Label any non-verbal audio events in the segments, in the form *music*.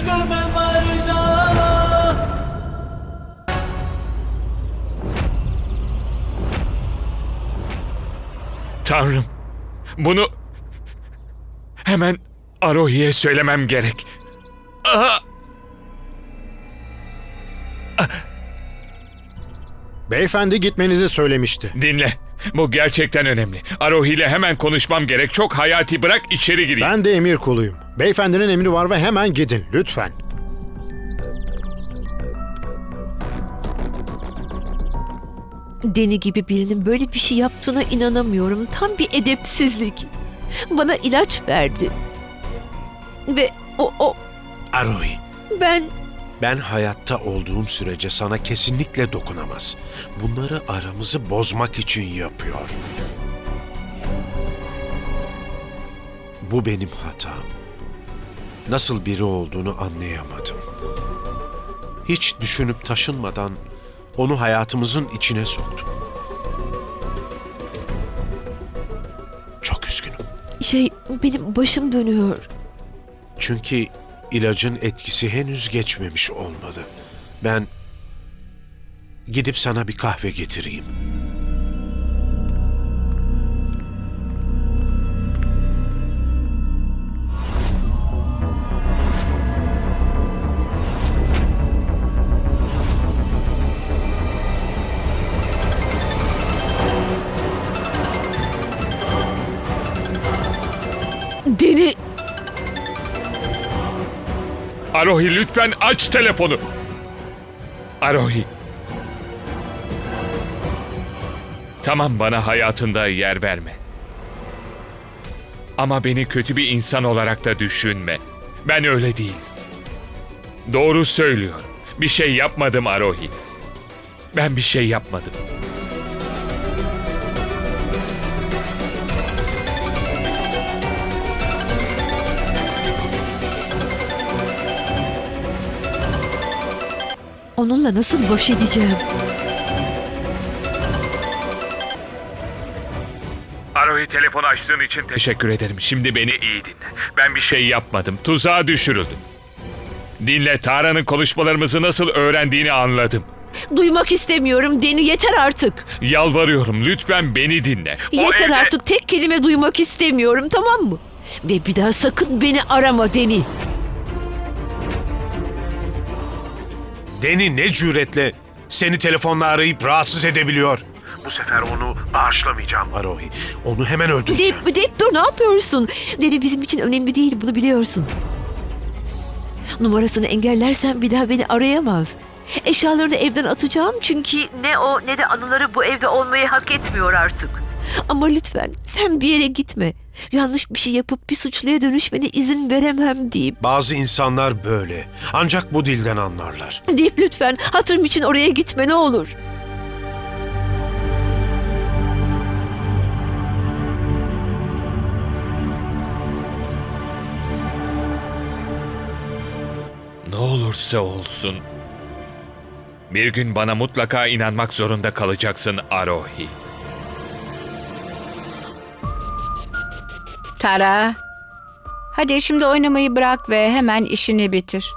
Aşkı ben Tanrım, bunu hemen Arohi'ye söylemem gerek. Aha! Beyefendi gitmenizi söylemişti. Dinle. Bu gerçekten önemli. Arohi ile hemen konuşmam gerek. Çok hayati bırak içeri gireyim. Ben de emir kuluyum. Beyefendinin emri var ve hemen gidin lütfen. Deni gibi birinin böyle bir şey yaptığına inanamıyorum. Tam bir edepsizlik. Bana ilaç verdi. Ve o, o Arohi, ben ben hayatta olduğum sürece sana kesinlikle dokunamaz. Bunları aramızı bozmak için yapıyor. Bu benim hatam. Nasıl biri olduğunu anlayamadım. Hiç düşünüp taşınmadan onu hayatımızın içine soktum. Çok üzgünüm. şey benim başım dönüyor. Çünkü ilacın etkisi henüz geçmemiş olmalı. Ben gidip sana bir kahve getireyim. Deni Arohi lütfen aç telefonu. Arohi. Tamam bana hayatında yer verme. Ama beni kötü bir insan olarak da düşünme. Ben öyle değil. Doğru söylüyorum. Bir şey yapmadım Arohi. Ben bir şey yapmadım. Onunla nasıl baş edeceğim? Arohi telefonu açtığın için teşekkür ederim. Şimdi beni iyi dinle. Ben bir şey yapmadım. Tuzağa düşürüldüm. Dinle Tara'nın konuşmalarımızı nasıl öğrendiğini anladım. Duymak istemiyorum Deni yeter artık. Yalvarıyorum lütfen beni dinle. O Yeter evde- artık tek kelime duymak istemiyorum tamam mı? Ve bir daha sakın beni arama Deni. Deni ne cüretle seni telefonla arayıp rahatsız edebiliyor. Bu sefer onu bağışlamayacağım Arohi. Onu hemen öldüreceğim. Deyip, deyip dur ne yapıyorsun? Deni bizim için önemli değil bunu biliyorsun. Numarasını engellersen bir daha beni arayamaz. Eşyalarını evden atacağım çünkü ne o ne de anıları bu evde olmayı hak etmiyor artık. Ama lütfen sen bir yere gitme. Yanlış bir şey yapıp bir suçluya dönüşmene izin veremem deyip. Bazı insanlar böyle. Ancak bu dilden anlarlar. *laughs* Deyip lütfen hatırım için oraya gitme ne olur. Ne olursa olsun. Bir gün bana mutlaka inanmak zorunda kalacaksın Arohi. Tara. Hadi şimdi oynamayı bırak ve hemen işini bitir.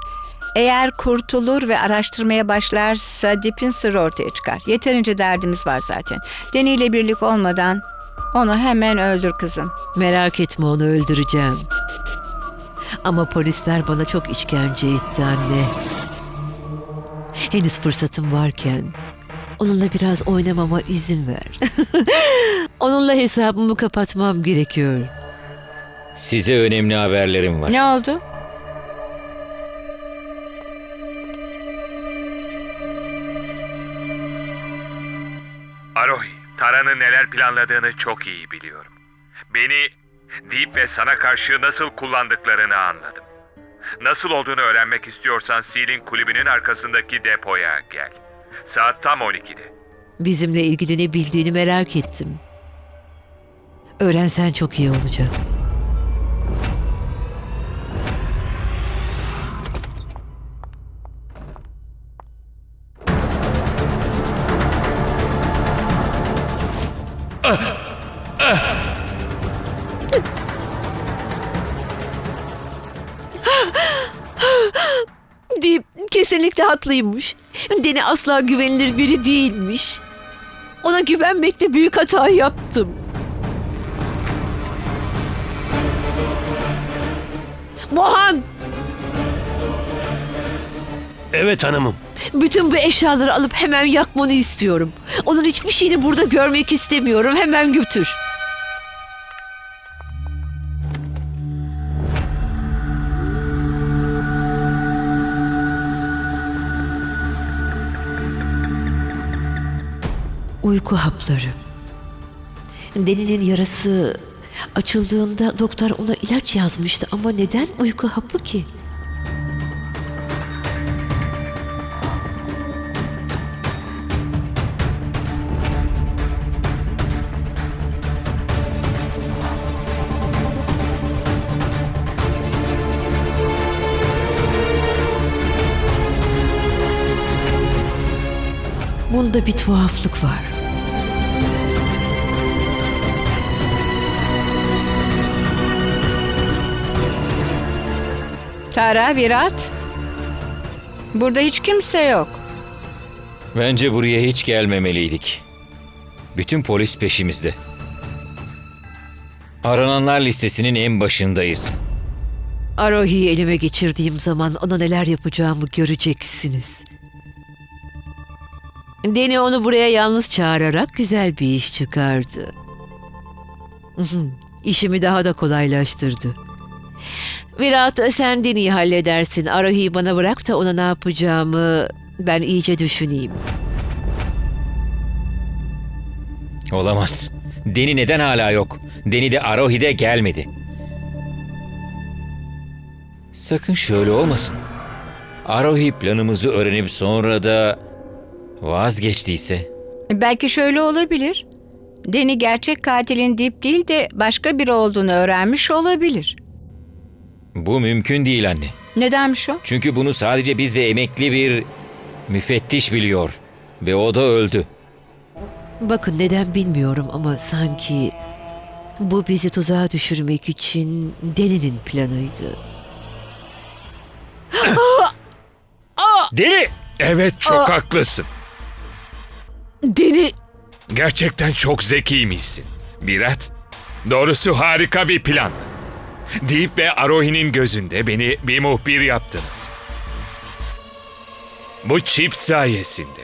Eğer kurtulur ve araştırmaya başlarsa dipin sırrı ortaya çıkar. Yeterince derdimiz var zaten. Deni ile birlik olmadan onu hemen öldür kızım. Merak etme onu öldüreceğim. Ama polisler bana çok işkence etti anne. Henüz fırsatım varken onunla biraz oynamama izin ver. *laughs* onunla hesabımı kapatmam gerekiyor. Size önemli haberlerim var. Ne oldu? Arohi, Tara'nın neler planladığını çok iyi biliyorum. Beni Deep ve sana karşı nasıl kullandıklarını anladım. Nasıl olduğunu öğrenmek istiyorsan Seal'in kulübünün arkasındaki depoya gel. Saat tam 12'de. Bizimle ilgili ne bildiğini merak ettim. Öğrensen çok iyi olacak. Kesinlikle haklıymış. Deni asla güvenilir biri değilmiş. Ona güvenmekle büyük hata yaptım. Mohan! Evet hanımım. Bütün bu eşyaları alıp hemen yakmanı istiyorum. Onun hiçbir şeyini burada görmek istemiyorum. Hemen götür. Uyku hapları. Deni'nin yarası açıldığında doktor ona ilaç yazmıştı ama neden uyku hapı ki? Bunda bir tuhaflık var. Tara, Virat. Burada hiç kimse yok. Bence buraya hiç gelmemeliydik. Bütün polis peşimizde. Arananlar listesinin en başındayız. Arohi'yi elime geçirdiğim zaman ona neler yapacağımı göreceksiniz. Deni onu buraya yalnız çağırarak güzel bir iş çıkardı. *laughs* İşimi daha da kolaylaştırdı. Virat sen Deni'yi halledersin. Arohi'yi bana bırak da ona ne yapacağımı ben iyice düşüneyim. Olamaz. Deni neden hala yok? Deni de Arohi'de gelmedi. Sakın şöyle olmasın. Arohi planımızı öğrenip sonra da vazgeçtiyse. Belki şöyle olabilir. Deni gerçek katilin Dip değil de başka biri olduğunu öğrenmiş olabilir. Bu mümkün değil anne. Nedenmiş o? Çünkü bunu sadece biz ve emekli bir müfettiş biliyor. Ve o da öldü. Bakın neden bilmiyorum ama sanki bu bizi tuzağa düşürmek için Deni'nin planıydı. Deli! Evet çok haklısın. Deni Gerçekten çok zekiymişsin. Virat, doğrusu harika bir plandı. Deep ve Arohi'nin gözünde beni bir muhbir yaptınız. Bu çip sayesinde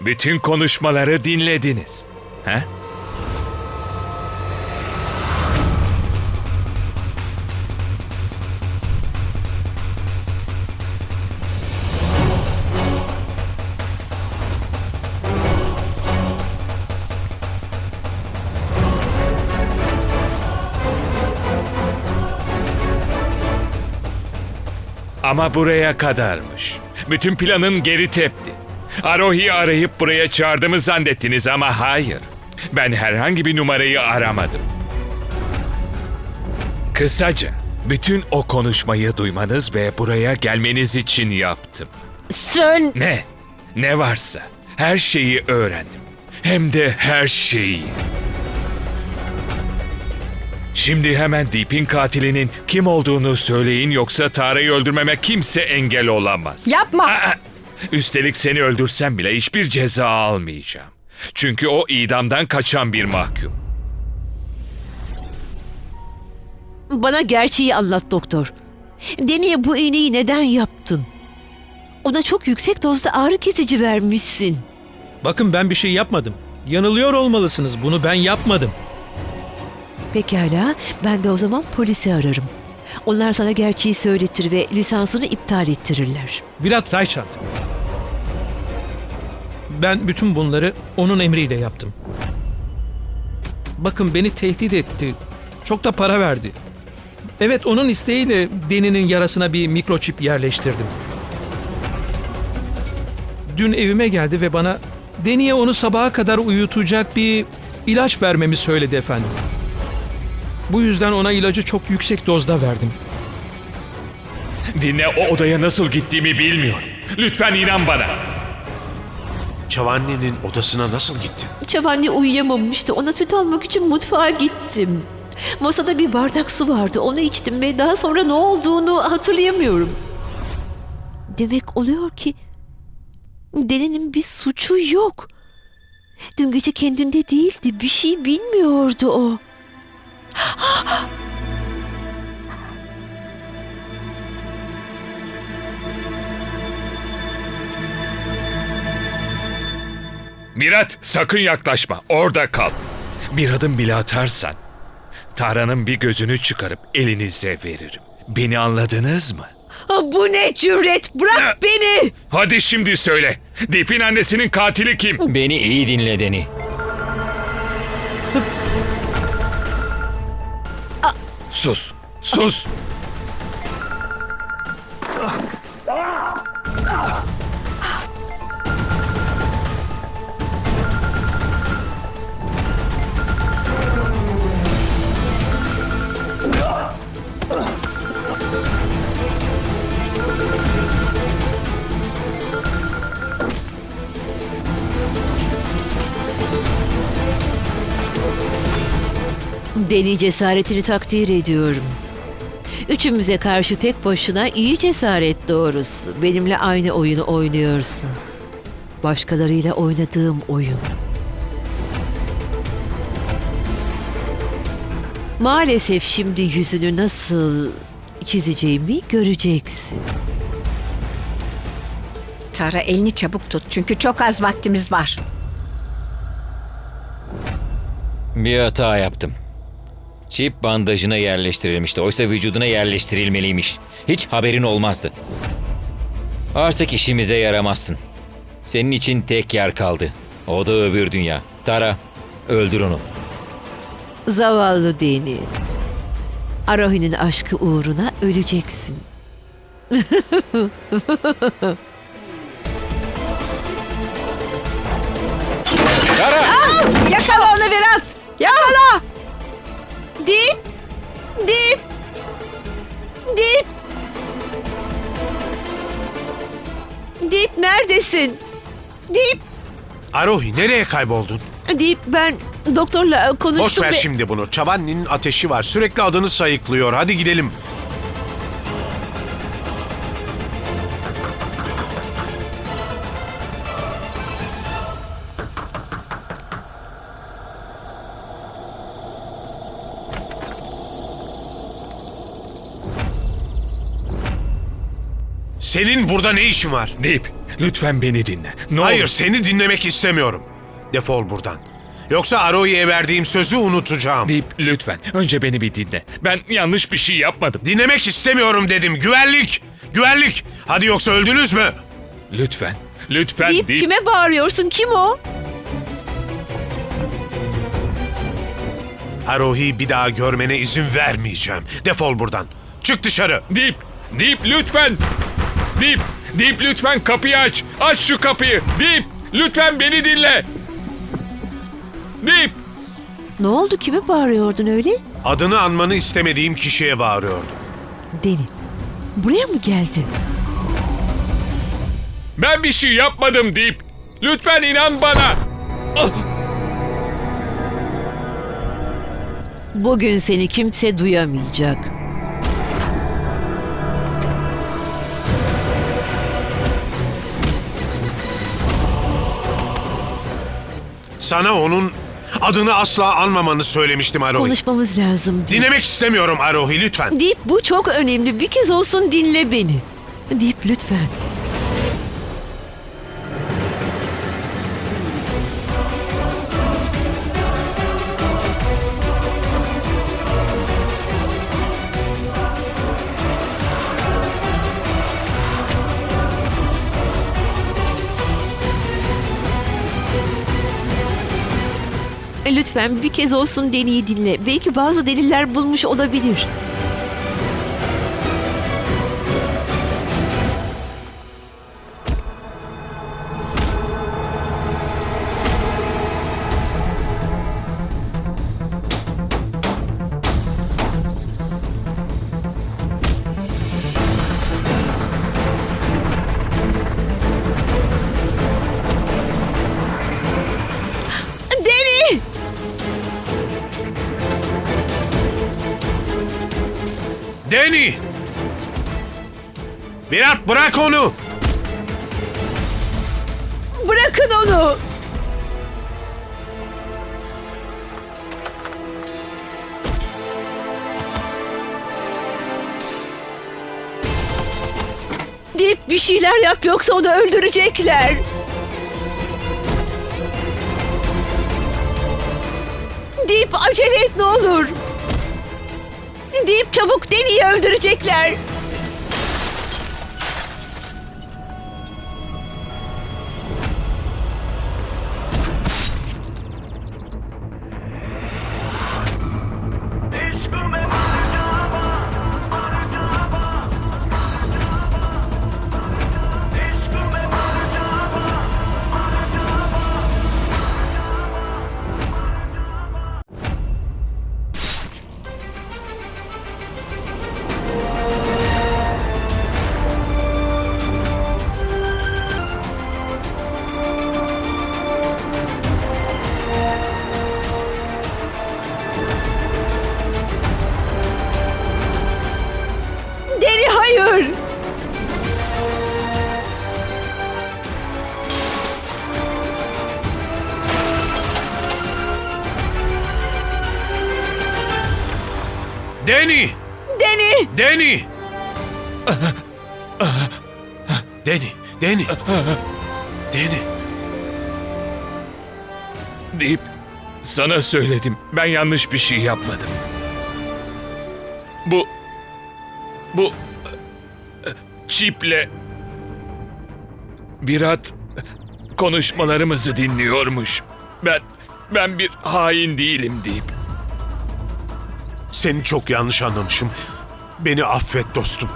bütün konuşmaları dinlediniz. He? Ama buraya kadarmış. Bütün planın geri tepti. Arohi'yi arayıp buraya çağırdığımı zannettiniz ama hayır. Ben herhangi bir numarayı aramadım. Kısaca bütün o konuşmayı duymanız ve buraya gelmeniz için yaptım. sen Ne? Ne varsa her şeyi öğrendim. Hem de her şeyi. Şimdi hemen Deep'in katilinin kim olduğunu söyleyin yoksa Tara'yı öldürmeme kimse engel olamaz. Yapma. Aa, Üstelik seni öldürsem bile hiçbir ceza almayacağım. Çünkü o idamdan kaçan bir mahkum. bana gerçeği anlat doktor. Deni'ye bu iğneyi neden yaptın? Ona çok yüksek dozda ağrı kesici vermişsin. Bakın ben bir şey yapmadım. Yanılıyor olmalısınız. Bunu ben yapmadım. Pekala, ben de o zaman polisi ararım. Onlar sana gerçeği söyletir ve lisansını iptal ettirirler. Virat Raychand. Ben bütün bunları onun emriyle yaptım. Bakın beni tehdit etti. Çok da para verdi. Evet onun isteğiyle Deni'nin yarasına bir mikroçip yerleştirdim. Dün evime geldi ve bana Deni'ye onu sabaha kadar uyutacak bir ilaç vermemi söyledi efendim. Bu yüzden ona ilacı çok yüksek dozda verdim. Dinle o odaya nasıl gittiğimi bilmiyorum. Lütfen inan bana. Çavanne'nin odasına nasıl gittin? Çavanne uyuyamamıştı. Ona süt almak için mutfağa gittim. Masada bir bardak su vardı. Onu içtim ve daha sonra ne olduğunu hatırlayamıyorum. demek oluyor ki Deni'nin bir suçu yok. Dün gece kendinde değildi. Bir şey bilmiyordu o. Mirat sakın yaklaşma. Orada kal. Bir adım bile atarsan Tara'nın bir gözünü çıkarıp elinize veririm. Beni anladınız mı? Bu ne cüret? Bırak beni! Hadi şimdi söyle. Dip'in annesinin katili kim? Beni iyi dinle Deni. Sus. Sus. Deni cesaretini takdir ediyorum. Üçümüze karşı tek başına iyi cesaret doğrusu. Benimle aynı oyunu oynuyorsun. Başkalarıyla oynadığım oyun. Maalesef şimdi yüzünü nasıl çizeceğimi göreceksin. Tara elini çabuk tut çünkü çok az vaktimiz var. Bir hata yaptım. Çip bandajına yerleştirilmişti. Oysa vücuduna yerleştirilmeliymiş. Hiç haberin olmazdı. Artık işimize yaramazsın. Senin için tek yer kaldı. O da öbür dünya. Tara, öldür onu. Zavallı Deni. Arahi'nin aşkı uğruna öleceksin. Tara! Yakala onu Virat! Yakala! Dip! Dip! Dip! Dip neredesin? Dip! Arohi nereye kayboldun? Dip ben doktorla konuştum Boş ver ve... şimdi bunu. Çabanni'nin ateşi var. Sürekli adını sayıklıyor. Hadi gidelim. Senin burada ne işin var? Dip, lütfen beni dinle. Ne Hayır, olur. seni dinlemek istemiyorum. Defol buradan. Yoksa Arohi'ye verdiğim sözü unutacağım. Dip, lütfen. Önce beni bir dinle. Ben yanlış bir şey yapmadım. Dinlemek istemiyorum dedim. Güvenlik! Güvenlik! Hadi yoksa öldünüz mü? Lütfen. Lütfen Dip Dip. kime bağırıyorsun? Kim o? Arohi bir daha görmene izin vermeyeceğim. Defol buradan. Çık dışarı. Dip, Dip lütfen. Dip, Dip lütfen kapıyı aç. Aç şu kapıyı. Dip, lütfen beni dinle. Dip. Ne oldu? Kime bağırıyordun öyle? Adını anmanı istemediğim kişiye bağırıyordum. Deni. Buraya mı geldi? Ben bir şey yapmadım Dip. Lütfen inan bana. Ah! Bugün seni kimse duyamayacak. Sana onun adını asla anmamanı söylemiştim Arohi. Konuşmamız lazım. Dip. Dinlemek istemiyorum Arohi lütfen. Dip bu çok önemli. Bir kez olsun dinle beni. Dip lütfen. Lütfen bir kez olsun Deni'yi dinle. Belki bazı deliller bulmuş olabilir. Onu! Bırakın onu. Deyip bir şeyler yap yoksa onu öldürecekler. Deyip acele et ne olur. Deyip çabuk Deni'yi öldürecekler. Deni! Deni. Deni! Deni, Deni. Deni. Deyip sana söyledim. Ben yanlış bir şey yapmadım. Bu bu çiple Virat konuşmalarımızı dinliyormuş. Ben ben bir hain değilim deyip. Seni çok yanlış anlamışım. Beni affet dostum.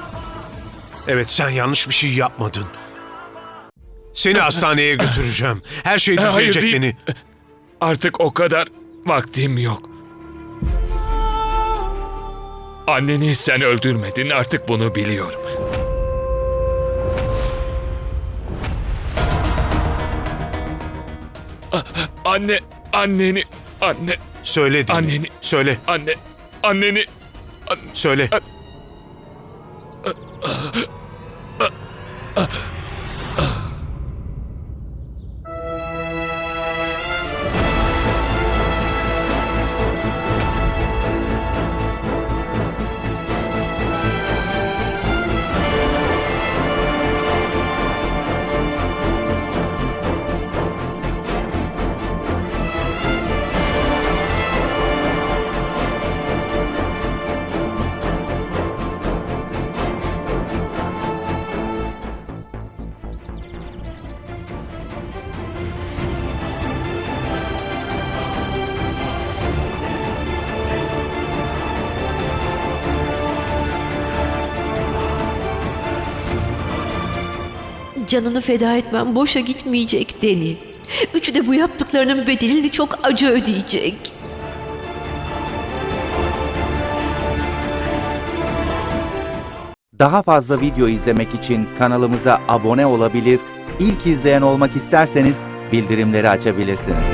Evet sen yanlış bir şey yapmadın. Seni *laughs* hastaneye götüreceğim. Her şey Hayır, düzelecek değil. Deni. Artık o kadar vaktim yok. Anneni sen öldürmedin artık bunu biliyorum. A- Anne, anneni, anne, Söyle Deni. Anneni- Söyle, anne, anneni, söyle. Canını feda etmem boşa gitmeyecek Deni. Üçü de bu yaptıklarının bedelini çok acı ödeyecek. Daha fazla video izlemek için kanalımıza abone olabilir, ilk izleyen olmak isterseniz bildirimleri açabilirsiniz.